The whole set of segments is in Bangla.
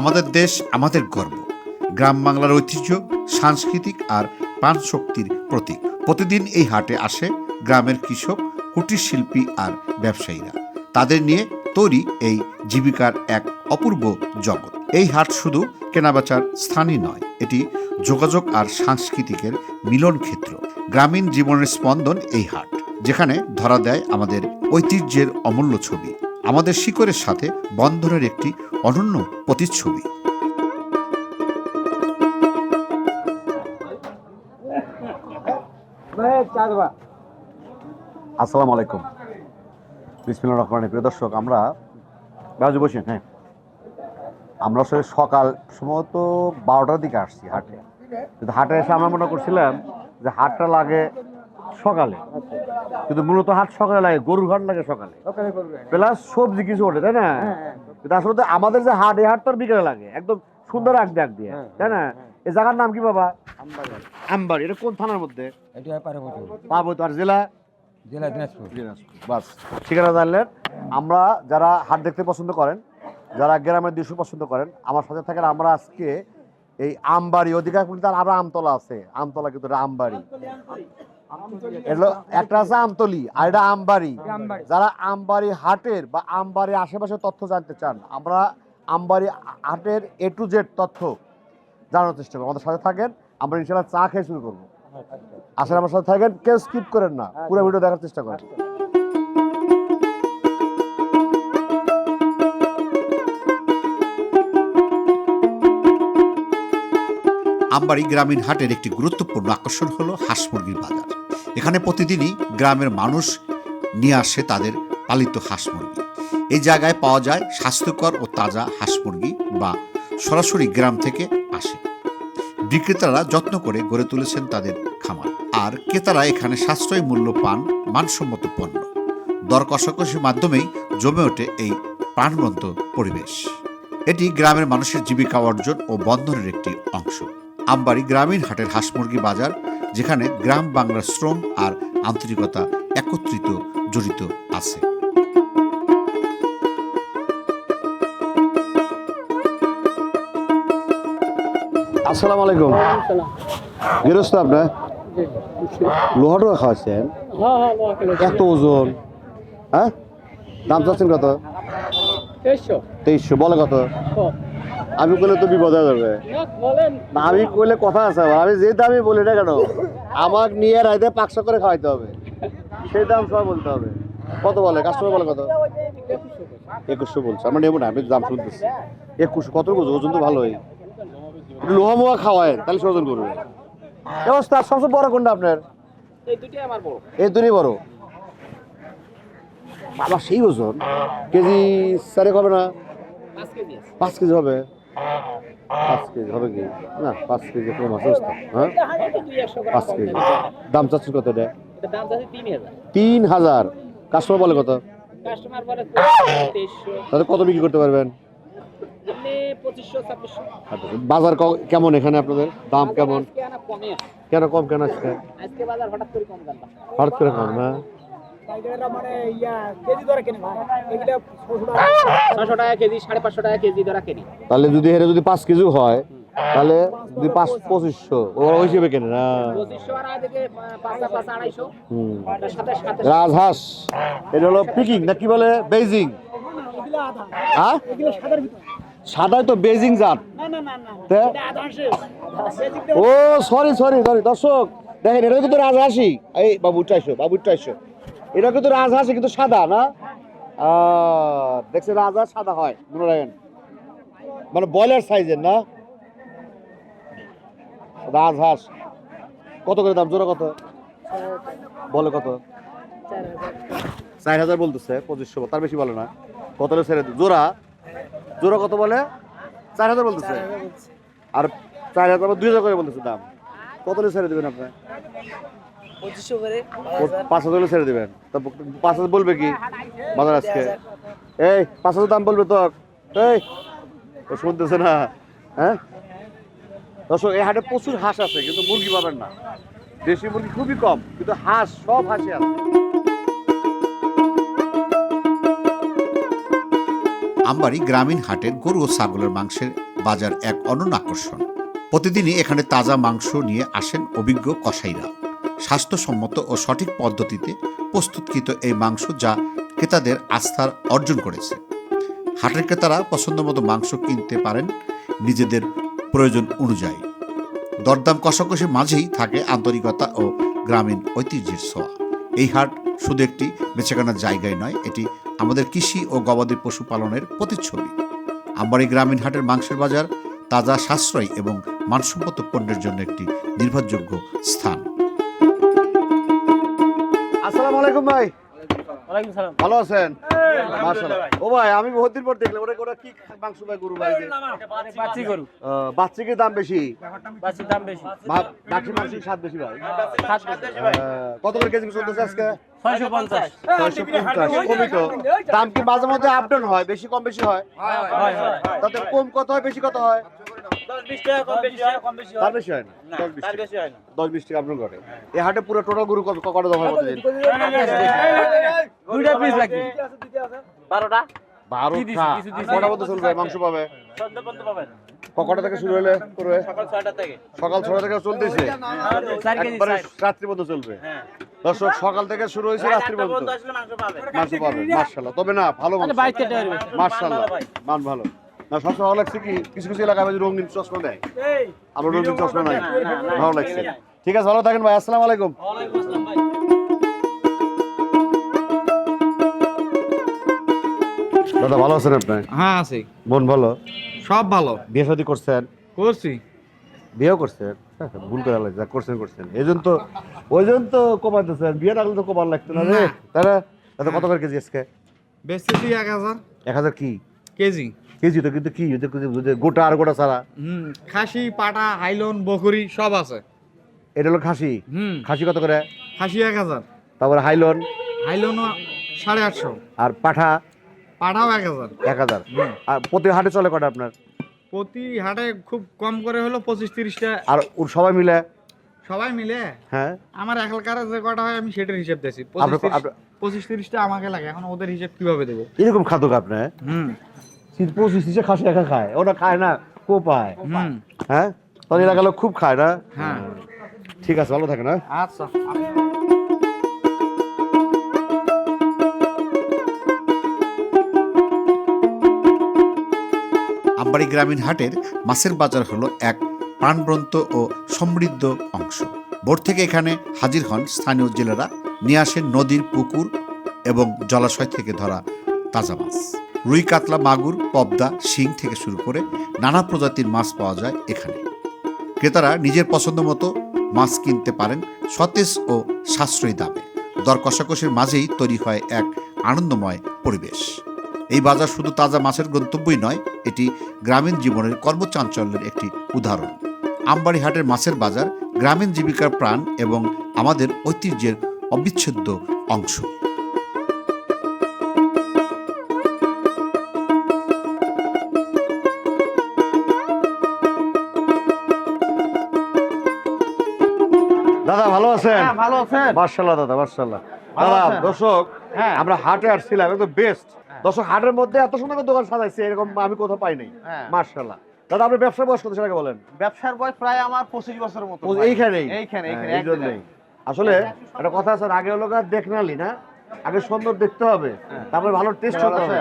আমাদের দেশ আমাদের গর্ব। গ্রাম বাংলার ঐতিহ্য, সাংস্কৃতিক আর প্রাণ শক্তির প্রতীক। প্রতিদিন এই হাটে আসে গ্রামের কৃষক, কুটির শিল্পী আর ব্যবসায়ীরা। তাদের নিয়ে তৈরি এই জীবিকার এক অপূর্ব জগৎ। এই হাট শুধু কেনাবেচার স্থানই নয়, এটি যোগাযোগ আর সাংস্কৃতিকের মিলন ক্ষেত্র। গ্রামীণ জীবনের স্পন্দন এই হাট, যেখানে ধরা দেয় আমাদের ঐতিহ্যের অমূল্য ছবি। আমাদের শিকড়ের সাথে বন্ধনের একটি অনন্য প্রতিচ্ছবি। আসসালামু আলাইকুম। বিসমিল্লা রহমান প্রিয় দর্শক, আমরা রাজু বসে হ্যাঁ। আমরা আসলে সকাল সম্ভবত বারোটার দিকে আসছি হাটে। কিন্তু হাটে এসে আমরা মনে করছিলাম যে হাটটা লাগে সকালে। কিন্তু মূলত হাট সকালে লাগে গরুর হাট লাগে সকালে। প্লাস সবজি কিছু ওঠে তাই না? কিন্তু আসলে আমাদের যে হাট এই হাট তো বিকেলে লাগে একদম সুন্দর আগ ডাক দিয়ে তাই না? এই জায়গার নাম কি বাবা? আমবাড়ি এটা কোন থানার মধ্যে? হয় আর জেলা? জেলা দিনাজপুর। বাস। ঠিকানা জানলেন। আমরা যারা হাট দেখতে পছন্দ করেন যারা গ্রামের দৃশ্য পছন্দ করেন আমার সাথে থাকেন আমরা আজকে এই আমবাড়ি অধিকার কিন্তু আমরা আমতলা আছে। আমতলা কিন্তু আমবাড়ি। একটা আছে আমতলি আর এটা আমবাড়ি। যারা আমবাড়ি হাটের বা আমবাড়ি আশেপাশে তথ্য জানতে চান আমরা আমবাড়ি হাটের এ টু জেড তথ্য জানানোর চেষ্টা করব। আমাদের সাথে থাকেন আমরা ইনশাল্লাহ চা খেয়ে শুরু করব। আসলে আমার সাথে থাকেন কেউ স্কিপ করেন না পুরো ভিডিও দেখার চেষ্টা করেন। আমবাড়ি গ্রামীণ হাটের একটি গুরুত্বপূর্ণ আকর্ষণ হলো হাঁস মুরগির বাজার। এখানে প্রতিদিনই গ্রামের মানুষ নিয়ে আসে তাদের পালিত হাঁস মুরগি। এই জায়গায় পাওয়া যায় স্বাস্থ্যকর ও তাজা হাঁস মুরগি বা সরাসরি গ্রাম থেকে আসে। বিক্রেতারা যত্ন করে গড়ে তুলেছেন তাদের খামার। আর ক্রেতারা এখানে সাশ্রয়ী মূল্য পান, মানসম্মত পণ্য। দর কষাকষির মাধ্যমেই জমে ওঠে এই প্রাণবন্ত পরিবেশ। এটি গ্রামের মানুষের জীবিকা অর্জন ও বন্ধনের একটি অংশ। আমবাড়ি গ্রামীণ হাটের হাঁস মুরগি বাজার যেখানে গ্রাম বাংলার শ্রম আর আন্তরিকতা একত্রিত জড়িত আছে। আসসালামু আলাইকুম। গৃহস্থ আপনার? লোহাটো খাওয়াচ্ছেন? এত ওজন। হ্যাঁ? দাম চাচ্ছেন কত? তেইশশো। বলে কত? আমি কইলে তো বিপদ হয়ে যাবে। আমি কইলে কথা আছে আবার। আমি যে দামই বলি না কেন আমার নিয়ে রাইতে পাঁচশো করে খাওয়াইতে হবে। সেই দাম সবাই বলতে হবে। কত বলে? কাস্টমার বলে কত? একুশশো বলছে। আমরা নেব না আমি দাম শুনতেছি। একুশশো কত বুঝো ওজন তো ভালোই। একটু লোহা মোহা খাওয়ায় তাহলে সে ওজন করবে। এ অবস্থা সবচেয়ে বড় কোনটা আপনার? এই দুটি বড়। বাবা সেই ওজন। কেজি চারে হবে না? পাঁচ কেজি হবে? পাঁচ কেজি হবে কি? না পাঁচ কেজি কম আছে অবস্থা হ্যাঁ? পাঁচ কেজি। দাম চাচ্ছেন কত এটা? তিন হাজার। কাস্টমার বলে কত? কাস্টমার বলে তাহলে কত বিক্রি করতে পারবেন? বাজার কেমন এখানে আপনাদের? দাম কেমন? আছে কেন কম কেন আজকে? হঠাৎ করে কম দাম তাহলে যদি হেরে যদি পাঁচ কেজি হয় তাহলে যদি পাঁচ পঁচিশশো ও ওই হিসেবে কেনে না? রাজহাঁস এটা হলো পিকিং না কি বলে? বেজিং হ্যাঁ সাদাই তো বেজিং জাত। ও সরি সরি সরি দর্শক দেখেন এটা কিন্তু রাজহাঁসি এই বাবু চাইশো বাবু চাইশো এটা কিন্তু রাজহাঁসি কিন্তু সাদা না? দেখছেন রাজহাঁস সাদা হয় মনে রাখেন। মানে ব্রয়লার সাইজের না? রাজহাঁস। কত করে দাম? জোড়া কত? বলে কত? চার হাজার বলতেছে পঁচিশশো তার বেশি বলে না। কত ছেড়ে জোড়া? জোড়া কত বলে? চার হাজার বলতেছে। আর চার হাজার দুই হাজার করে বলতেছে দাম। কত ছেড়ে দেবেন আপনার পঁচিশশো করে পাঁচ হাজার হলে ছেড়ে দেবেন। তা পাঁচ হাজার বলবে কি? বাজার আজকে। এই পাঁচ হাজার দাম বলবে তো এই শুনতেছে না। হ্যাঁ? দর্শক এই হাটে প্রচুর হাঁস আছে কিন্তু মুরগি পাবেন না। দেশি মুরগি খুবই কম কিন্তু হাঁস সব হাঁসই আছে। আমবাড়ি গ্রামীণ হাটের গরু ও ছাগলের মাংসের বাজার এক অনন্য আকর্ষণ। প্রতিদিনই এখানে তাজা মাংস নিয়ে আসেন অভিজ্ঞ কসাইরা। স্বাস্থ্যসম্মত ও সঠিক পদ্ধতিতে প্রস্তুতকৃত এই মাংস যা ক্রেতাদের আস্থার অর্জন করেছে। হাটের ক্রেতারা পছন্দমতো মাংস কিনতে পারেন নিজেদের প্রয়োজন অনুযায়ী। দরদাম কষাকষির মাঝেই থাকে আন্তরিকতা ও গ্রামীণ ঐতিহ্যের ছোঁয়া। এই হাট শুধু একটি বেচাকেনার জায়গায় নয়, এটি আমাদের কৃষি ও গবাদি পশুপালনের প্রতিচ্ছবি। আমবাড়ি গ্রামীণ হাটের মাংসের বাজার তাজা সাশ্রয় এবং মানসম্মত পণ্যের জন্য একটি নির্ভরযোগ্য স্থান। আলাইকুম ভাই ভালো আছেন ও ভাই আমি বহুদিন পর দেখলাম ওটা ওটা কি মাংস ভাই গরু ভাই? বাচ্চি গরু দাম বেশি বাচ্চির দাম বেশি বাকি স্বাদ বেশি ভাই কত করে কেজি চলতেছে আজকে দাম কি মাঝে মধ্যে আপ ডাউন হয় বেশি কম বেশি হয় হয় হয় তাতে কম কত হয় বেশি কত হয় দশ হয় তার বেশি হয় না বিশ টাকা। হয় আপনার এই হাটে পুরো টোটাল গরু কত কত দফা দুইটা পিস লাগবে বারোটা বারো কি দিছি, কিছু দিছি। কটা মতো চলবে মাংস পাবে কটা থেকে শুরু হলে করবে সকাল থেকে ছটা থেকে চলতেছে চার কেজি একবারে রাত্রি পর্যন্ত চলবে হ্যাঁ দর্শক সকাল থেকে শুরু হয়েছে রাত্রি পর্যন্ত মাংস পাবে মাংস মার্শাল্লাহ তবে না ভালো মার্শাল্লাহ মান। মান ভালো না সবসময় ভালো লাগছে কি? কিছু কিছু এলাকায় রঙিন চশমা দেয়। আমার রঙিন চশমা নাই। ভালো লাগছে। ঠিক আছে ভালো থাকেন ভাই। আসসালামু আলাইকুম। ওয়ালাইকুম আসসালাম ভাই। দাদা ভালো আছেন আপনি? হ্যাঁ আছে। বোন ভালো? সব ভালো। বিয়ে শাদী করছেন? করছি। বিয়েও করছেন? হ্যাঁ, ভুল করে লাগছে যা করছেন করছেন। এই জন্য তো ওই জন্য তো কমাইতেছেন। বিয়ে করলে তো কমান লাগতো না রে। না। দাদা কত করে কেজি আজকে? বেচতেছি এক হাজার। এক হাজার কি? কেজি। কেজি তো কিন্তু কি? গোটা আর গোটা ছাড়া। হুম খাসি পাটা হাইলন বকরি সব আছে। এটা হলো খাসি? হুম। খাসি কত করে? খাসি এক হাজার। তারপরে হাইলন? হাইলনও সাড়ে আটশো। আর পাঠা? পাটাও এক হাজার। এক হাজার। আর প্রতি হাটে চলে কটা আপনার? প্রতি হাটে খুব কম করে হলো পঁচিশ তিরিশটা। আর ওর সবাই মিলে? সবাই মিলে? হ্যাঁ। আমার একালকার যে কটা হয় আমি সেটার হিসেব দিয়েছি। আপনার- আপনার- পঁচিশ তিরিশটা আমাকে লাগে এখন ওদের হিসেব কীভাবে দেবো? এরকম খাদক আপনি হুম। শীত পঁচিশ তিরিশে খাসি একা খায় ওটা খায় না কো পায়। হ্যাঁ? তোর এলাকা লোক খুব খায় না? হ্যাঁ। ঠিক আছে ভালো থাকে না আচ্ছা। আমবাড়ি গ্রামীণ হাটের মাছের বাজার হলো এক প্রাণবন্ত ও সমৃদ্ধ অংশ। ভোর থেকে এখানে হাজির হন স্থানীয় জেলেরা। নিয়ে আসেন নদীর পুকুর এবং জলাশয় থেকে ধরা তাজা মাছ। রুই কাতলা, মাগুর, পবদা, শিং থেকে শুরু করে নানা প্রজাতির মাছ পাওয়া যায় এখানে। ক্রেতারা নিজের পছন্দ মতো মাছ কিনতে পারেন সতেজ ও সাশ্রয়ী দামে। দর কষাকষির মাঝেই তৈরি হয় এক আনন্দময় পরিবেশ। এই বাজার শুধু তাজা মাছের গন্তব্যই নয়, এটি গ্রামীণ জীবনের কর্মচাঞ্চল্যের একটি উদাহরণ। আমবাড়ি হাটের মাছের বাজার গ্রামীণ জীবিকার প্রাণ এবং আমাদের ঐতিহ্যের অবিচ্ছেদ্য অংশ। দাদা ভালো আছেন? হ্যাঁ ভালো আছেন। মার্শাল্লাহ দাদা মার্শাল্লাহ দাদা দর্শক হ্যাঁ। আমরা হাটে আসছিলাম একদম বেস্ট দর্শক হাটের মধ্যে এত সুন্দর করে দোকান সাজাইছে এরকম আমি কোথাও পাই নাই। হ্যাঁ। মার্শাল্লাহ দাদা আপনার ব্যবসা বয়স কত সেটাকে বলেন? ব্যবসার বয়স প্রায় আমার পঁচিশ বছরের মতো। এইখানেই? এইখানে এইখানে হ্যাঁ, আসলে একটা কথা আছে আগে হলো গা দেখনালি না? আগে সুন্দর দেখতে হবে তারপরে ভালো টেস্ট হতে হবে।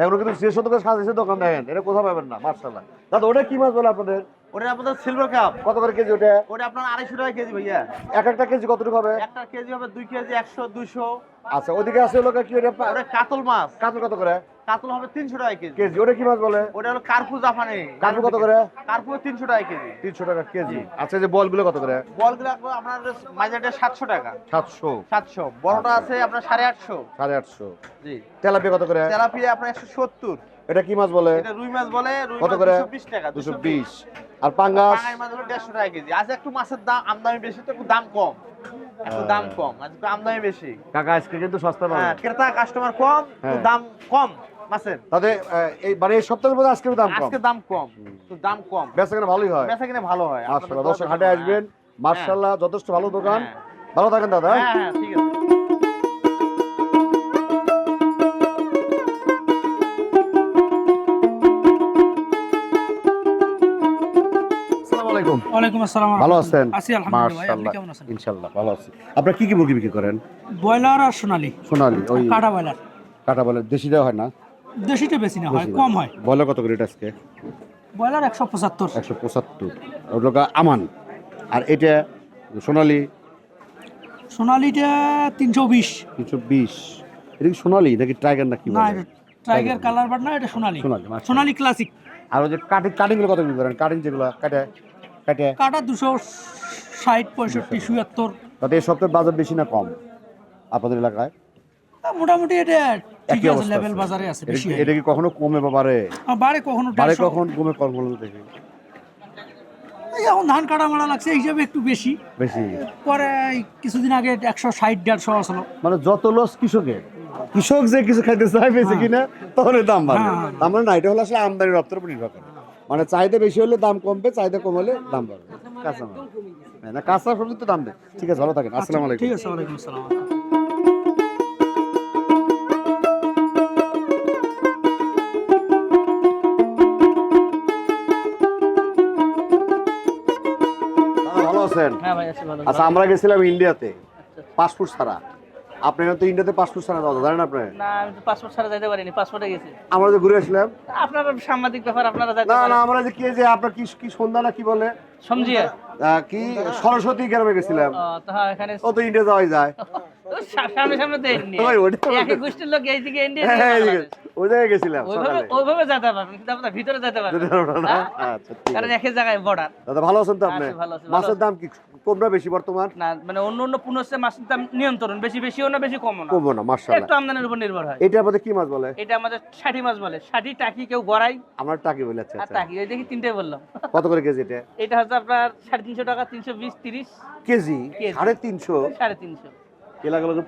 এগুলো কিন্তু যে সুন্দর সাজাইছে দোকান দেখেন এটা কোথাও পাবেন না মার্শাল্লাহ দাদা ওটা কি মাছ বলে আপনাদের? ওটা আপনাদের সিলভার কাপ কত করে কেজি ওটা? ওটা আপনার আড়াইশো টাকা কেজি ভাইয়া। এক একটা কেজি কতটুকু হবে? একটা কেজি হবে দুই কেজি একশো দুইশো। আচ্ছা ওদিকে আছে গা কি ওটা ওটা কাতল মাছ। কাতল কত করে? কাতল হবে তিনশো টাকা কেজি। কেজি ওটা কি মাছ বলে? ওটা হলো কার্পু জাপানি। কার্পু কত করে? কার্পু তিনশো টাকা কেজি। তিনশো টাকা কেজি। আচ্ছা যে বলগুলো কত করে? বলগুলো আপনার- আপনার মাঝাটা সাতশো টাকা। সাতশো। সাতশো। বড়টা আছে আপনার সাড়ে আটশো। সাড়ে আটশো। জি। তেলাপিয়া কত করে? তেলাপিয়া আপনার একশো সত্তর। এটা কি মাছ বলে? এটা রুই মাছ বলে রুই কত মাছ করে? দুশো বিশ টাকা দুশো বিশ। আর পাঙ্গাস? পাঙাশ মাছ হলো দেড়শো টাকা কেজি। আজ একটু মাছের দাম আমদানি বেশি তো একটু দাম কম। একটু দাম কম আজ একটু আমদানি বেশি। কাকা আজকে কিন্তু সস্তা পাবে হ্যাঁ ক্রেতা কাস্টমার কম তো হ্যাঁ। দাম কম মাছের। তাতে এই মানে এই সপ্তাহের মধ্যে আজকের দাম কম? আজকে দাম কম তো দাম কম। বেচা কেনা ভালোই হয়? বেচা কিনে ভালো হয়। মার্শাল্লাহ দর্শক হাটে আসবেন। মার্শাল্লাহ যথেষ্ট ভালো দোকান। হ্যাঁ। ভালো থাকেন দাদা। হ্যাঁ হ্যাঁ ঠিক আছে। ওয়ালাইকুম আসসালাম ভালো আছেন? আছি আলহামদুলিল্লাহ কেমন আছেন? ইনশাআল্লাহ ভালো আছি। আপনারা কি কি মুরগি বিক্রি করেন? ব্রয়লার আর সোনালি। সোনালি ওই কাটা ব্রয়লার। কাটা বলে দেশি দেওয়া হয় না? দেশিটা বেশি না হয় কম হয়। বয়লার কত করে আজকে? ব্রয়লার একশো পঁচাত্তর। একশো পঁচাত্তর। ওটা আমান। আর এটা সোনালি? সোনালিটা তিনশো বিশ। তিনশো বিশ। এটা কি সোনালি নাকি টাইগার নাকি না এটা টাইগার কালার বাট না এটা সোনালি। সোনালি। সোনালি ক্লাসিক আর ওই যে কাটিং কাটিংগুলো কত বিক্রি করেন? কাটিং যেগুলো কাটে কাটে? কাটা দুশো ষাট পঁয়ষট্টি চুয়াত্তর তাতে এই সপ্তাহের বাজার বেশি না কম আপনাদের এলাকায়? মোটামুটি এটা ঠিক আছে লেভেল বাজারে আছে বেশি এটা কি কখনো কমে বা বাড়ে? বাড়ে কখনো বাড়ে কখন কমে বলুন দেখি। এখন ধান কাটা মারা লাগছে এই হিসাবে একটু বেশি। বেশি? পরে কিছুদিন আগে একশো ষাট দেড়শো আসলো মানে যত লস কৃষকের। কৃষক যে কিছু খাইতে চায় বেশি কিনা তখন দাম বাড়বে হ্যাঁ, হ্যাঁ। মানে না এটা হলো আসলে আমদানি রপ্তার উপর নির্ভর করে। মানে চাহিদা বেশি হলে দাম কমবে চাহিদা কম হলে দাম বাড়বে। কাঁচা মাল। হ্যাঁ, না কাঁচা সবজি তো দাম দেয় ঠিক আছে ভালো থাকেন। আসসালামু আলাইকুম। ঠিক আছে ওয়ালাইকুম আসসালাম। আছেন? হ্যাঁ আচ্ছা আমরা গেছিলাম ইন্ডিয়াতে পাসপোর্ট ছাড়া। আপনি তো ইন্ডিয়াতে পাসপোর্ট ছাড়া দাদা জানেন আপনি? না আমি তো পাসপোর্ট ছাড়া যাইতে পারিনি পাসপোর্টে গেছি। আমরা যে ঘুরে আসলাম। আপনার সাংবাদিক ব্যাপার আপনারা যাইতে না না আমরা যে কি যে আপনার কি কি সন্ধ্যা না কি বলে? সমঝিয়ে আহ, কি? সরস্বতী গ্রামে গেছিলাম। ও, তো হ্যাঁ, এখানে ও তো ইন্ডিয়া যাওয়াই যায়। সামনে সামনে তো ইন্ডিয়া ওই, ওটা বলতে- একই গোষ্ঠীর লোক ইন্ডিয়া হ্যাঁ, হ্যাঁ। ওই জায়গায় গেছিলাম ওইভাবে সকালে। ওইভাবে যেতে পারবেন কিন্তু আপনার ভিতরে যেতে পারবেন না? আচ্ছা ঠিক কারণ একই জায়গায় বর্ডার দাদা ভালো আছেন তো আপনি? মাছের দাম কি? বেশি বর্তমান? না মানে অন্য অন্য পুনশ্চে মাছের দাম নিয়ন্ত্রণ বেশি বেশিও না বেশি কমও না। কমবো না মার্শাল্লাহ একটু আমদানির উপর নির্ভর হয়। এটা আমাদের কি মাছ বলে? এটা আমাদের ষাটি মাছ বলে। ষাটি টাকি কেউ গড়াই। আমরা টাকি বলে আচ্ছা আচ্ছা। টাকি ওই দেখি তিনটে বললাম। কত করে কেজি এটা? এটা হচ্ছে আপনার সাড়ে তিনশো টাকা তিনশো বিশ তিরিশ। কেজি। সাড়ে তিনশো? সাড়ে তিনশো।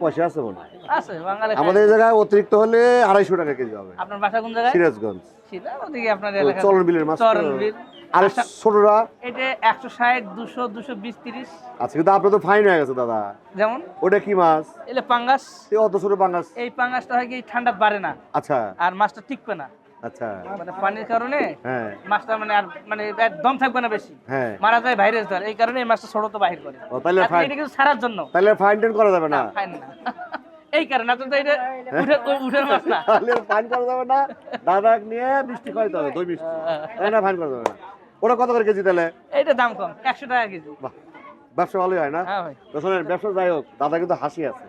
পয়সা আছে মনে আছে বাঙালি আমাদের জায়গায় অতিরিক্ত হলে আড়াইশো টাকা কেজি হবে। আপনার বাসা কোন জায়গায়? সিরাজগঞ্জ। ওদিকে আপনার চলন বিলের মাছ তো। চরণবীর আর আচ্ছা। ছোটরা এটা আচ্ছা কিন্তু আপনার তো ফাইন হয়ে গেছে দাদা। যেমন? ওটা কি মাছ? এলে পাঙ্গাস। এই অত ছোট বাংলাদেশ এই পাঙ্গাসটা হয় কি ঠান্ডা বাড়ে না। আচ্ছা। আর মাছটা টিকবে না। আচ্ছা। মানে পানির কারণে হ্যাঁ। মাছটা মানে আর মানে একদম থাকবে না বেশি। হ্যাঁ। মারা যায় ভাইরাস ধর। এই কারণে এই মাছটা ছোট তো বাহির করে। ও, তাহলে ফাইন এটা কিন্তু ছাড়ার জন্য। তাহলে ফাইন টেন করা যাবে না। ফাইন না। এই কারণে আপনার তো এটা উঠে উঠের মাছ না। তাহলে ফাইন করা যাবে না। দাদা নিয়ে মিষ্টি খাইতে হবে দই মিষ্টি। তাই না ফাইন করা যাবে না। ওটা কত করে কেজি তাহলে? এইটা দাম কম একশো টাকা কেজি। বাহ ব্যবসা ভালোই হয় না? হ্যাঁ শোনেন ব্যবসা যাই হোক দাদা কিন্তু হাসি আছে।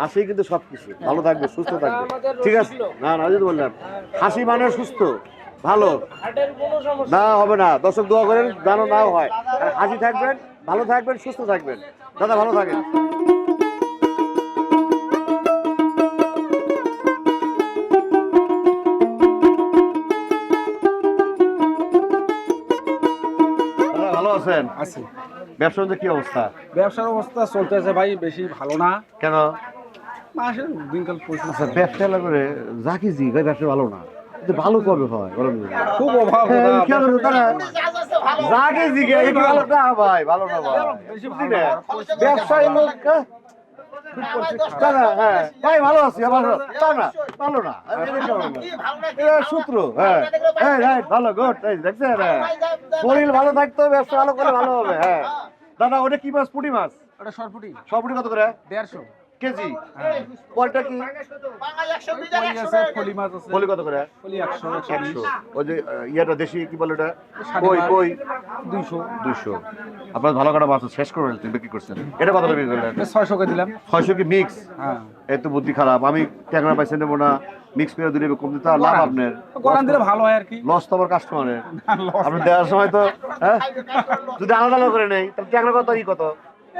হাসি কিন্তু সবকিছু। ভালো থাকবে সুস্থ থাকবে। ঠিক আছে? না না যদি বললাম হাসি মানে সুস্থ ভালো। না হবে না। দর্শক দোয়া করেন জানো নাও হয়। হাসি থাকবেন ভালো থাকবেন সুস্থ থাকবেন। দাদা ভালো থাকেন। আছেন আছি। ব্যবসা কি অবস্থা? ব্যবসার অবস্থা চলতেছে ভাই বেশি ভালো না। কেন? মাসে দিনকাল পরিস্থিতি আচ্ছা ব্যবসা করে জি ব্যবসা ভালো না। ভালো কবে হয়? বলেন খুব অভাব হ্যাঁ, তারা যাকে ভালো না ভাই ভালো না ভাই। ব্যবসায়ী লোক হ্যাঁ? না, না, হ্যাঁ। ভাই ভালো আছি ভালো তা ভালো না। এটা কেমন না? এটা সূত্র হ্যাঁ। হ্যাঁ রাইট ভালো গুড দেখছেন হ্যাঁ। শরীর ভালো থাকতে হবে ব্যবসা ভালো করে ভালো হবে হ্যাঁ। দাদা ওটা কি মাছ পুটি মাছ? ওটা সরপুটি। সরপুটি কত করে? দেড়শো। কেজি? কয়টা কি? ফলি কত করে? একশো ওই যে ইয়েটা দেশি কি বলে ওটা? কই কই? দুইশো। দুইশো। আপনার ভালো কাটা মাছ শেষ করে ফেলছেন বিক্রি করছেন। এটা কত বিক্রি করলেন? ছয়শো করে দিলাম। ছয়শো কি মিক্স হ্যাঁ। এই তো বুদ্ধি খারাপ। আমি ট্যাংরা পয়সা নেব না মিক্স করে দিলে কম দিতে লাভ আপনার। গড়ান দিলে ভালো হয় আর কি। লস তো আমার কাস্টমারের আপনি দেওয়ার সময় তো হ্যাঁ? যদি আলাদা আলাদা করে নেই তাহলে ট্যাংরা কত ই কত?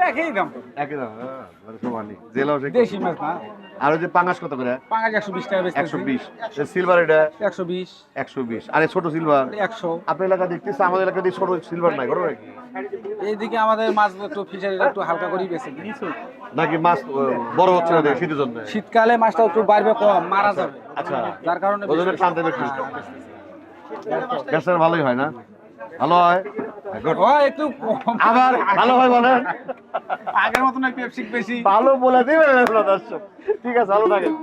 একই দাম একই দাম হ্যাঁ, মানে সমানই। জেলাও দেশি মাছ না? আর ওই যে পাঙ্গাস কত করে? পাঁচ একশো বিশ টাকা একশো বিশ। সিলভার এটা? একশো বিশ। একশো বিশ। আর ছোট সিলভার একশো। আপনার এলাকা দেখতেছি আমাদের এলাকা দিয়ে ছোট সিলভার নাই ঘটনা কি এইদিকে আমাদের মাছগুলো একটু ফিশারিটা একটু হালকা করেই নাকি মাছ বড় হচ্ছে না দেখে শীতের জন্য? শীতকালে মাছটা একটু বাড়বে কম মারা যাবে। আচ্ছা। যার কারণে ওই টানতে বেশি। ভালোই হয় না? ভালো হয়? একটু আবার ভালো বলেন? আগের মতন একটু বেশি। ভালো বলে দিবেন দর্শক। ঠিক আছে ভালো থাকেন।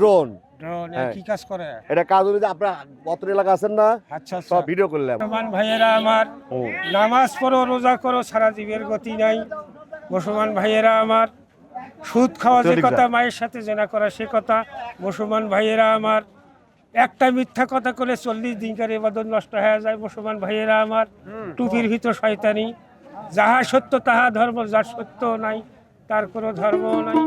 Drone drone. কি কাজ করে? এটা কাজ হলো যে আপনার অত্র এলাকা আছেন না? আচ্ছা সব ভিডিও করলাম। মুসলমান ভাইয়েরা আমার নামাজ পড়ো রোজা করো সারা জীবের গতি নাই। মুসলমান ভাইয়েরা আমার সুদ খাওয়া যে কথা মায়ের সাথে জেনা করা সে কথা মুসলমান ভাইয়েরা আমার একটা মিথ্যা কথা করে চল্লিশ দিনকার এবাদত নষ্ট হয়ে যায় মুসলমান ভাইয়েরা আমার টুপির ভিতর শয়তানি। যাহা সত্য তাহা ধর্ম যার সত্য নাই তার কোনো ধর্ম নাই।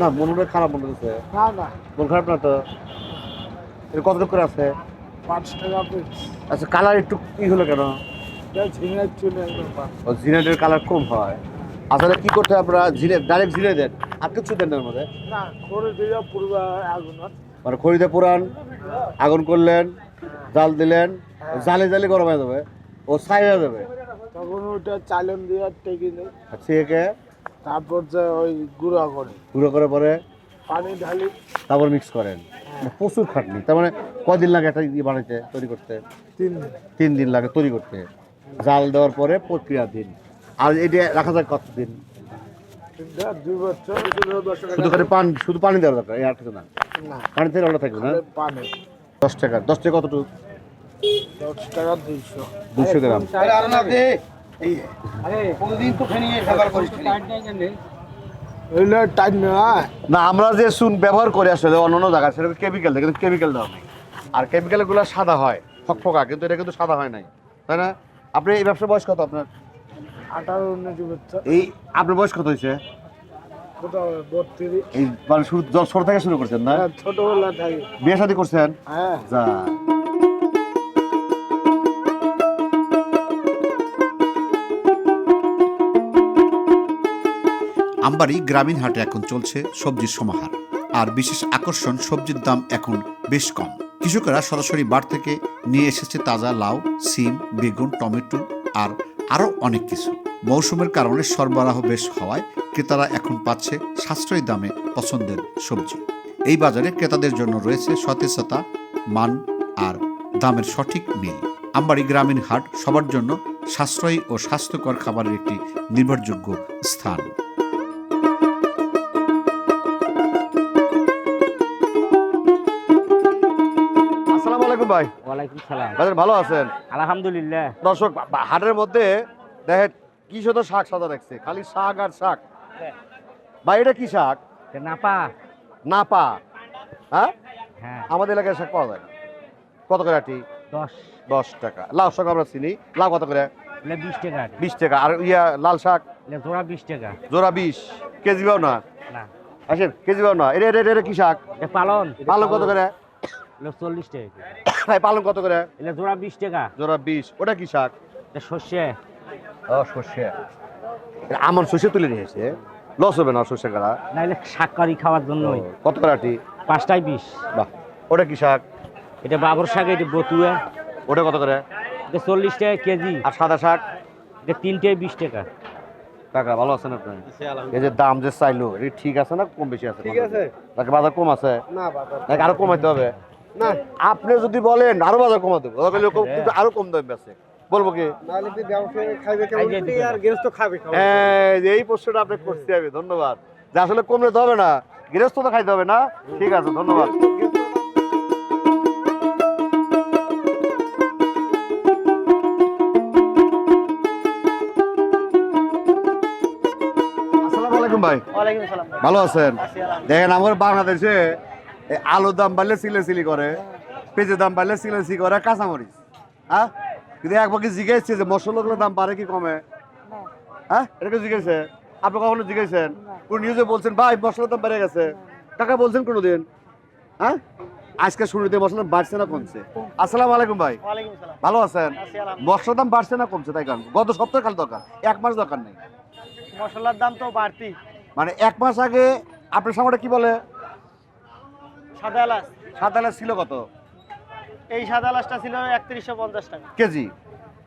না। মন মনে হয় খারাপ মনে হচ্ছে না না। মন খারাপ না তো? এটা কত করে আছে? পাঁচ টাকা আচ্ছা কালার একটু কি হলো কেন? জিনেটের কালার কম হয়। আসলে কি করতে হয় আপনারা জিনে ডাইরেক্ট জিনে দেন। আর কিছু দেন না এর আগুন। মানে খড়িতে পুরান আগুন করলেন জাল দিলেন জালে জালে গরম হয়ে যাবে। ও ছাই হয়ে যাবে। তখন ওইটা চালন দিয়ে টেকে নেই। একে তারপর যে ওই গুঁড়া করে। গুঁড়ো করে পরে পানি ঢালি। তারপর মিক্স করেন। মানে প্রচুর খাটনি। তার মানে কদিন লাগে একটা ইয়ে বানাইতে তৈরি করতে? তিন দিন। তিন দিন লাগে তৈরি করতে। জাল দেওয়ার পরে প্রক্রিয়া দিন। আর এটা রাখা যায় কতদিন? তিনটা দুই বছর শুধু করে পানি শুধু পানি দেওয়ার দরকার এই আর কিছু না? পানি থেকে ওটা থাকবে না? পানি। দশ টাকা। দশ টাকা কতটুকু? দশ টাকা দুইশো। দুশো গ্রাম। না। আমরা যে চুন ব্যবহার করি আসলে অন্য অন্য জায়গায় সেটা কেমিক্যাল দেয় কিন্তু কেমিক্যাল দেওয়া নেই। আর কেমিক্যালগুলো সাদা হয় ফকফকা কিন্তু এটা কিন্তু সাদা হয় নাই। তাই না? আপনি এই ব্যবসার বয়স কত আপনার? আঠারো বছর এই আপনার বয়স কত হয়েছে? এই মানে শুরু থেকে শুরু করছেন না? হ্যাঁ, ছোটবেলা থাকি। বিয়ে শাদী করছেন? হ্যাঁ। আমবাড়ি গ্রামীণ হাটে এখন চলছে সবজির সমাহার। আর বিশেষ আকর্ষণ, সবজির দাম এখন বেশ কম। কৃষকেরা সরাসরি বার থেকে নিয়ে এসেছে তাজা লাউ, সিম, বেগুন, টমেটো আর আরও অনেক কিছু। মৌসুমের কারণে সরবরাহ বেশ হওয়ায় ক্রেতারা এখন পাচ্ছে সাশ্রয়ী দামে পছন্দের সবজি। এই বাজারে ক্রেতাদের জন্য রয়েছে সতেজতা, মান আর দামের সঠিক মিল। আমবাড়ি গ্রামীণ হাট সবার জন্য সাশ্রয়ী ও স্বাস্থ্যকর খাবারের একটি নির্ভরযোগ্য স্থান। আলাইকুম ভাই। ওয়ালাইকুম সালাম। বাজার ভালো আছেন? আলহামদুলিল্লাহ। দর্শক হাটের মধ্যে দেখেন কি শুধু শাক সাদা রাখছে খালি শাক আর শাক। ভাই এটা কি শাক? নাপা। না পা হ্যাঁ? হ্যাঁ। আমাদের এলাকায় শাক পাওয়া যায় না। কত করে আটি? দশ। দশ টাকা। লাল শাক আমরা চিনি। লাল কত করে? বিশ টাকা বিশ টাকা। আর ইয়া লাল শাক? জোড়া বিশ টাকা। জোড়া বিশ। কেজি পাও না? আসেন কেজি পাও না। এটা এটা এটা- কি শাক? এ পালন কত করে? চল্লিশ টাকা ভাই পালং কত করে? এলে জোড়া বিশ টাকা। জোড়া বিশ। ওটা কি শাক? এটা সর্ষে। ও সর্ষে। আমার সর্ষে তুলে নিয়েছে লস হবে না সর্ষে কাটা নাইলে শাককারি খাওয়ার জন্যই কত করে আটি? পাঁচটায় বিশ। বাহ। ওটা কি শাক? এটা বাবর শাক এটা বতুয়া। ওটা কত করে? এটা চল্লিশ টাকা কেজি। আর সাদা শাক? এটা তিনটে বিশ টাকা। কাকা ভালো আছেন আপনি? এই যে দাম যে চাইলো এটা ঠিক আছে না কম বেশি আছে? ঠিক আছে। বাজার কম আছে? না নাকি আরও কমাইতে হবে? আপনি যদি বলেন আরও বাজার কমা দেবো কিন্তু আরও কম দাম বেছে বলব কি? খাবে এই প্রশ্নটা আপনি করতে হবে ধন্যবাদ। যে আসলে কমলে তো হবে না গৃহস্থ তো খাইতে হবে না। ঠিক আছে ধন্যবাদ। ভাই। ভালো আছেন? দেখেন আমার বাংলাদেশে আলুর দাম বাড়লে সিলে সিলি করে পেঁয়াজের দাম বাড়লে সিলে সিলি করে কাঁচামরিচ হ্যাঁ? কিন্তু একবার জিজ্ঞেসছে যে মশলাগুলোর দাম বাড়ে কি কমে? হ্যাঁ? এটাকে জিজ্ঞেসে আপনি কখনো জিজ্ঞেসেন কোন নিউজে বলছেন ভাই মশলার দাম বেড়ে গেছে। টাকা বলছেন কোনোদিন? হ্যাঁ? আজকে শুরুতে মশলার দাম বাড়ছে না কমছে? আসসালামু আলাইকুম ভাই। ভালো আছেন? মশলার দাম বাড়ছে না কমছে তাই কারণ? গত সপ্তাহে খালি দরকার এক মাস দরকার নেই। মশলার দাম তো বাড়তি। মানে এক মাস আগে আপনার সময়টা কি বলে? সাদা এলাচ। সাত আলাদা ছিল কত? এই সাদা এলাচটা ছিল একত্রিশশো পঞ্চাশ টাকা। কেজি।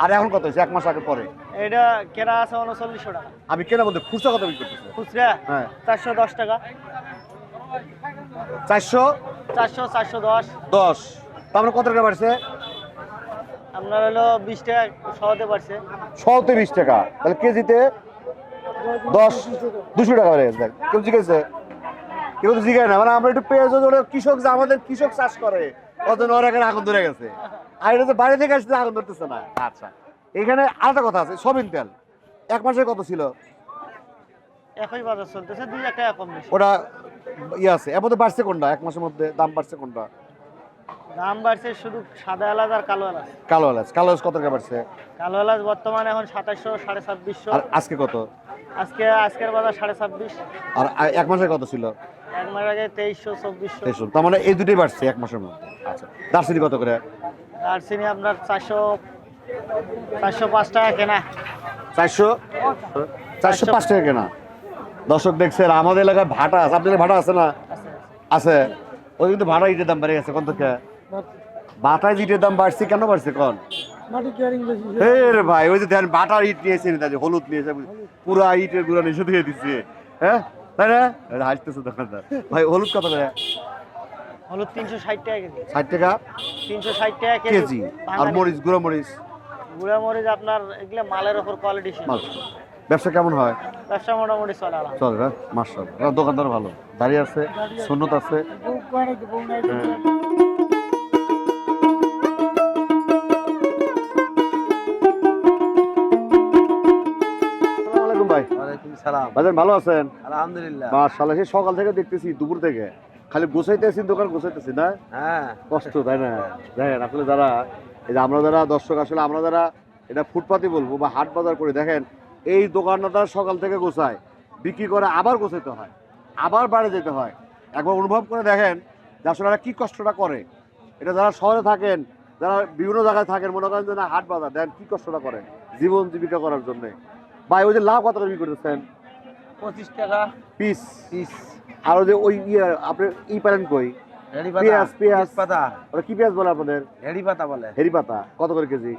আর এখন কত হয়েছে? এক মাস আগে পরে। এটা কেনা আছে উনচল্লিশশো টাকা। আমি কেনা বলতে খুচরা কত বিক্রি করতেছে? খুচরা? হ্যাঁ। চারশো দশ টাকা। চারশো? চারশো চারশো দশ। দশ। তার মানে কত টাকা বাড়ছে? আপনার হলো বিশ টাকা সহতে পারছে শতে বিশ টাকা। তাহলে কেজিতে দশ দুশো টাকা বেড়ে গেছে। কেউ তো জিজ্ঞাসা না। মানে আমরা একটু পেঁয়াজ ধরে কৃষক যে আমাদের কৃষক চাষ করে কত ওর এখানে আগুন ধরে গেছে। আর এটা তো বাইরে থেকে আসতে আগুন ধরতেছে না। আচ্ছা। এখানে আরেকটা কথা আছে সবিন তেল। এক মাসে কত ছিল? একই বাজার চলতেছে দুই এক টাকা কম বেশি। ওটা ইয়ে আছে। এর মধ্যে বাড়ছে কোনটা? এক মাসের মধ্যে দাম বাড়ছে কোনটা? দাম বাড়ছে শুধু সাদা এলাচ আর কালো এলাচ। কালো এলাচ। কালো এলাচ কত টাকা বাড়ছে? কালো এলাচ বর্তমানে এখন সাতাশশো সাড়ে ছাব্বিশশো। আর আজকে কত? আজকে আজকের বাজার সাড়ে ছাব্বিশ। আর এক মাসে কত ছিল? এক মাস আগে তেইশশো চব্বিশশো। তেইশশো। তার মানে এই দুটোই বাড়ছে এক মাসের মধ্যে। আচ্ছা দার্সিনি কত করে? আপনার চারশো চারশো পাঁচ টাকা কেনা। চারশো? চারশো পাঁচ টাকা কেনা। দর্শক দেখছেন আমাদের এলাকায় ভাটা আছে। আপনাদের ভাটা আছে না? আছে ওই কিন্তু ভাড়া ইটের দাম বেড়ে গেছে কোন থেকে? ইটের দাম বাড়ছে কেন বাড়ছে কোন? ভাই ওই যে দেখেন বাটার ইট নিয়েছে দাদা হলুদ নিয়েছে পুরা ইটের গুঁড়া নিষেধ দিয়ে দিচ্ছে। হ্যাঁ? তাই না? এটা হাসতেছে দোকানদার। ভাই হলুদ কত করে? হলুদ তিনশো ষাট টাকা কেজি। ষাট টাকা? তিনশো ষাট টাকা কেজি। আর মরিচ গুঁড়ো মরিচ? গুঁড়ো মরিচ আপনার এগুলো মালের ওপর কোয়ালিটি মাল। ব্যবসা কেমন হয়? ব্যবসা মোটামুটি চলে চলে চল হ্যাঁ মার্শাল দোকানদার ভালো। দাঁড়িয়ে আছে সুন্নত আছে। সালাম। ভাইজান ভালো আছেন? আলহামদুলিল্লাহ। মার্শাল্লাহ সেই সকাল থেকে দেখতেছি দুপুর থেকে। খালি গোছাইতেছি দোকান গোছাইতেছি না? হ্যাঁ। কষ্ট তাই না? দেখেন আসলে যারা এই যে আমরা যারা দর্শক আসলে আমরা যারা এটা ফুটপাতে বলব বা হাট বাজার করে দেখেন এই দোকানদার সকাল থেকে গোছায় বিক্রি করে আবার গোছাইতে হয় আবার বাড়ি যেতে হয়। একবার অনুভব করে দেখেন যে আসলে এরা কি কষ্টটা করে। এটা যারা শহরে থাকেন যারা বিভিন্ন জায়গায় থাকেন মনে করেন যে না হাট বাজার দেন কি কষ্টটা করে জীবন জীবিকা করার জন্য। ভাই ওই যে লাভ কত করে বিক্রি করতেছেন? পঁচিশ টাকা। পিস? পিস। আর ওই যে ওই ইয়ে আপনি ই পারেন কই? পেঁয়াজ, পেঁয়াজ। পাতা। ওটা কি পেঁয়াজ বলে আপনাদের? হেরি পাতা বলে। হেরি পাতা কত করে কেজি?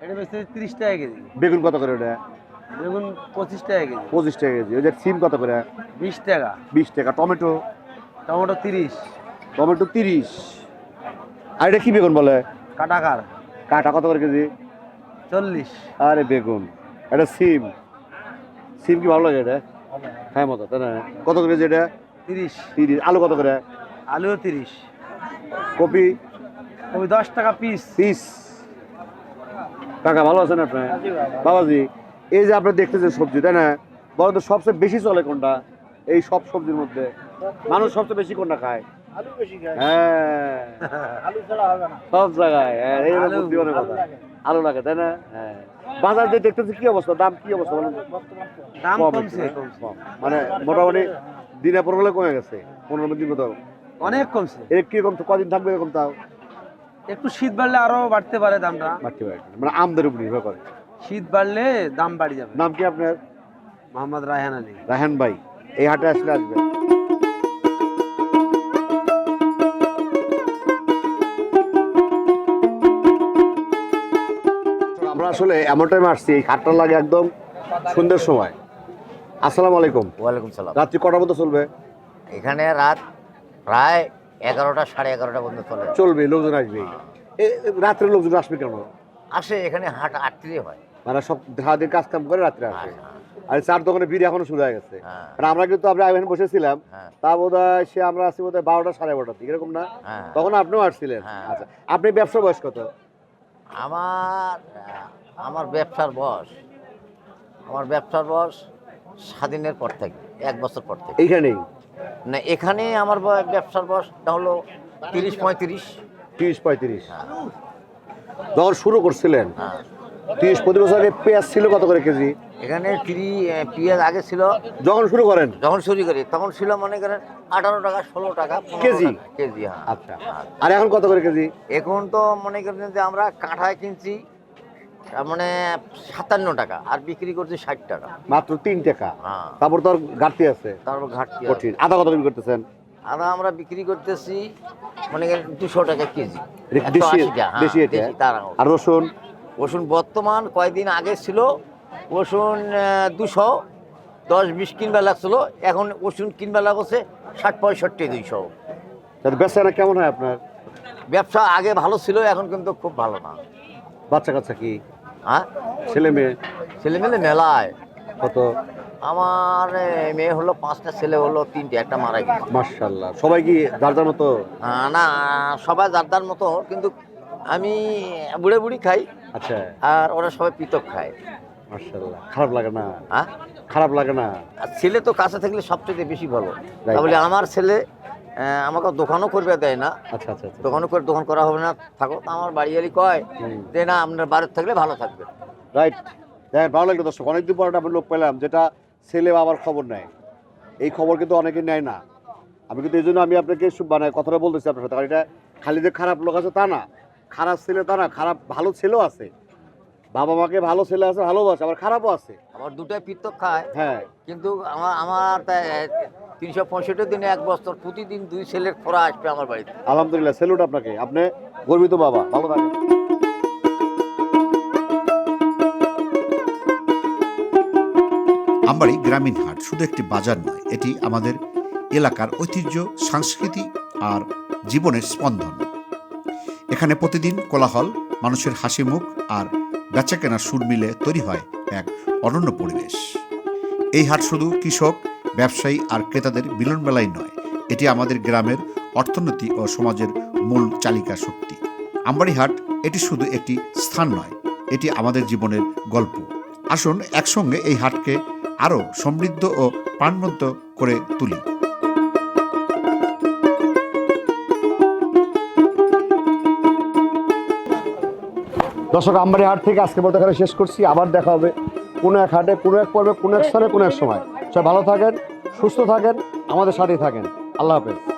এটা বেশি তিরিশ টাকা কেজি। বেগুন কত করে ওটা? বেগুন পঁচিশ টাকা কেজি। পঁচিশ টাকা কেজি। ওই যে সিম কত করে? বিশ টাকা। বিশ টাকা। টমেটো? টমেটো তিরিশ। টমেটো তিরিশ। আর এটা কি বেগুন বলে? কাটাকার। কাটা কত করে কেজি? চল্লিশ। আরে বেগুন। এটা সিম। সিম কি ভালো লাগে এটা? হ্যাঁ মতো তাই না? কত করে এটা? তিরিশ। তিরিশ। আলু কত করে? আলুও তিরিশ। কপি? কপি দশ টাকা পিস পিস। কাকা ভালো আছেন আপনি বাবাজি এই যে আপনি দেখতেছেন সবজি তাই না? বলেন তো সবচেয়ে বেশি চলে কোনটা? এই সব সবজির মধ্যে। মানুষ সবচেয়ে বেশি কোনটা খায়? আলু বেশি খায়। হ্যাঁ। আলু ছাড়া হবে না। সব জায়গায়। হ্যাঁ, এই আলু, বুদ্ধিমানের কথা। আলু লাগে তাই না? হ্যাঁ। বাজার দিয়ে দেখতেছি কি অবস্থা? দাম কি অবস্থা বলেন? দাম কম কমছে। মানে মোটামুটি দিনে পনেরো হলে কমে গেছে পনেরো দিন মতো অনেক কমছে। এর কীরকম কদিন থাকবে এরকম তাও? একটু শীত বাড়লে আরও বাড়তে পারে দামটা। বাড়তে পারে মানে আমদের উপর নির্ভর করে। শীত বাড়লে দাম বাড়ি যাবে। নাম কি আপনার? মোহাম্মদ রায়হান আলী। রাহান ভাই এই হাটে আসলে আসবেন? আসলে এমন টাইমে আসছি এই হাটটা লাগে একদম সন্ধ্যের সময়। আসসালামু আলাইকুম। ওয়ালাইকুম সালাম। রাত্রি কটা মতো চলবে? এখানে রাত প্রায় এগারোটা সাড়ে এগারোটা পর্যন্ত চলে। চলবে লোকজন আসবে। এ- রাত্রে লোকজন আসবে কেন? আসে এখানে হাট আটত্রি হয়। মানে সব সারাদিন কাজ কাম করে রাত্রে আসে। হ্যাঁ, আর চার দোকানে ভিড় এখনও শুরু হয়ে গেছে। হ্যাঁ, আর আমরা কিন্তু আমরা এখানে বসেছিলাম হ্যাঁ, তা বোধ হয় সে আমরা আসছি বোধ হয় বারোটা সাড়ে বারোটার দিকে এরকম না? হ্যাঁ। তখন আপনিও আসছিলেন। হ্যাঁ। আচ্ছা আপনি ব্যবসা বয়স কত? আমার আমার ব্যবসার বয়স আমার ব্যবসার বয়স স্বাধীনের পর থেকে এক বছর পর থেকে। এইখানেই? না এখানে আমার বয়- ব্যবসার বয়সটা হলো তিরিশ পঁয়ত্রিশ। তিরিশ পঁয়ত্রিশ। হ্যাঁ, যখন শুরু করছিলেন? হ্যাঁ। তিরিশ পঁয়ত্রিশ বছর পেঁয়াজ ছিল কত করে কেজি? এখানে তিরি পেঁয়াজ আগে ছিল যখন শুরু করেন? যখন শুরু করি তখন ছিল মনে করেন আঠারো টাকা ষোলো টাকা কেজি? কেজি হ্যাঁ। আচ্ছা। আর এখন কত করে কেজি? এখন তো মনে করেন যে আমরা কাঁঠায় কিনছি তার মানে সাতান্ন টাকা আর বিক্রি করছি ষাট টাকা। মাত্র তিন টাকা? হ্যাঁ। তারপর তো আর ঘাটতি আছে? তারপর ঘাটতি আছে। কঠিন। আদা কত বিক্রি করতেছেন? আদা আমরা বিক্রি করতেছি মনে দুশো টাকা কেজি। এটা একশো দেশি- আশি হ্যাঁ, দেশি এটা? দেশি তার আর রসুন? রসুন বর্তমান কয়েকদিন আগে ছিল রসুন দুশো দশ বিশ কিনবা লাগছিল এখন রসুন কিনবা লাগছে ষাট পঁয়ষট্টি দুইশো। তাহলে বেচারা কেমন হয় আপনার? ব্যবসা আগে ভালো ছিল এখন কিন্তু খুব ভালো না। বাচ্চা কাচ্চা কি? হ্যাঁ? ছেলে মেয়ে? ছেলে মেলে মেলায়। কত? আমার মেয়ে হলো পাঁচটা ছেলে হলো তিনটে একটা মারা গেছে। মার্শাল্লাহ সবাই কি যার যার মতো? না সবাই যার মতো কিন্তু আমি বুড়ে বুড়ি খাই। আচ্ছা। আর ওরা সবাই পিতক খায়। মার্শাল্লাহ খারাপ লাগে না? হ্যাঁ? খারাপ লাগে না? ছেলে তো কাছে থাকলে সবচেয়ে বেশি ভালো. তাহলে আমার ছেলে আমাকে দোকানও করবে দেয় না। আচ্ছা আচ্ছা আচ্ছা। দোকানও করে দোকান করা হবে না। থাকো তো আমার বাড়ি বাড়ি কয় যে না আপনার বাড়ির থাকলে ভালো থাকবে। রাইট হ্যাঁ ভালো লাগল দর্শক। অনেকদিন পর একটা লোক পেলাম যেটা ছেলে বাবার খবর নেয়। এই খবর কিন্তু অনেকে নেয় না। আমি কিন্তু এই জন্য আমি আপনাকে মানে কথাটা বলতেছি আপনার সাথে কারণ এটা খালি যে খারাপ লোক আছে তা না। খারাপ ছেলে তা না খারাপ ভালো ছেলেও আছে। বাবা মাকে ভালো ছেলে আছে ভালোবাসে আবার খারাপও আছে। আমার দুটাই পিতক খায়। হ্যাঁ। কিন্তু আমার আমার তিনশো পঁয়ষট্টি দিনে এক বছর প্রতিদিন দুই ছেলের খোরা আসবে আমার বাড়িতে। আলহামদুলিল্লাহ সেলুট আপনাকে। আপনি গর্বিত বাবা ভালো থাকেন। আমবাড়ি গ্রামীণ হাট শুধু একটি বাজার নয় এটি আমাদের এলাকার ঐতিহ্য সংস্কৃতি আর জীবনের স্পন্দন। এখানে প্রতিদিন কোলাহল মানুষের হাসি মুখ আর বেচাকেনা সুর মিলে তৈরি হয় এক অনন্য পরিবেশ। এই হাট শুধু কৃষক ব্যবসায়ী আর ক্রেতাদের মিলন মেলাই নয়। এটি আমাদের গ্রামের অর্থনীতি ও সমাজের মূল চালিকা শক্তি। আমবাড়ি হাট এটি শুধু একটি স্থান নয়, এটি আমাদের জীবনের গল্প। আসুন একসঙ্গে এই হাটকে আরও সমৃদ্ধ ও প্রাণবন্ত করে তুলি। দর্শক আমবাড়ি হাট থেকে আজকে বলতে শেষ করছি। আবার দেখা হবে কোনো এক হাটে, কোনো এক পর্বে, কোনো এক স্থানে, কোনো এক সময়। সব ভালো থাকেন। সুস্থ থাকেন আমাদের সাথেই থাকেন। আল্লাহ হাফেজ।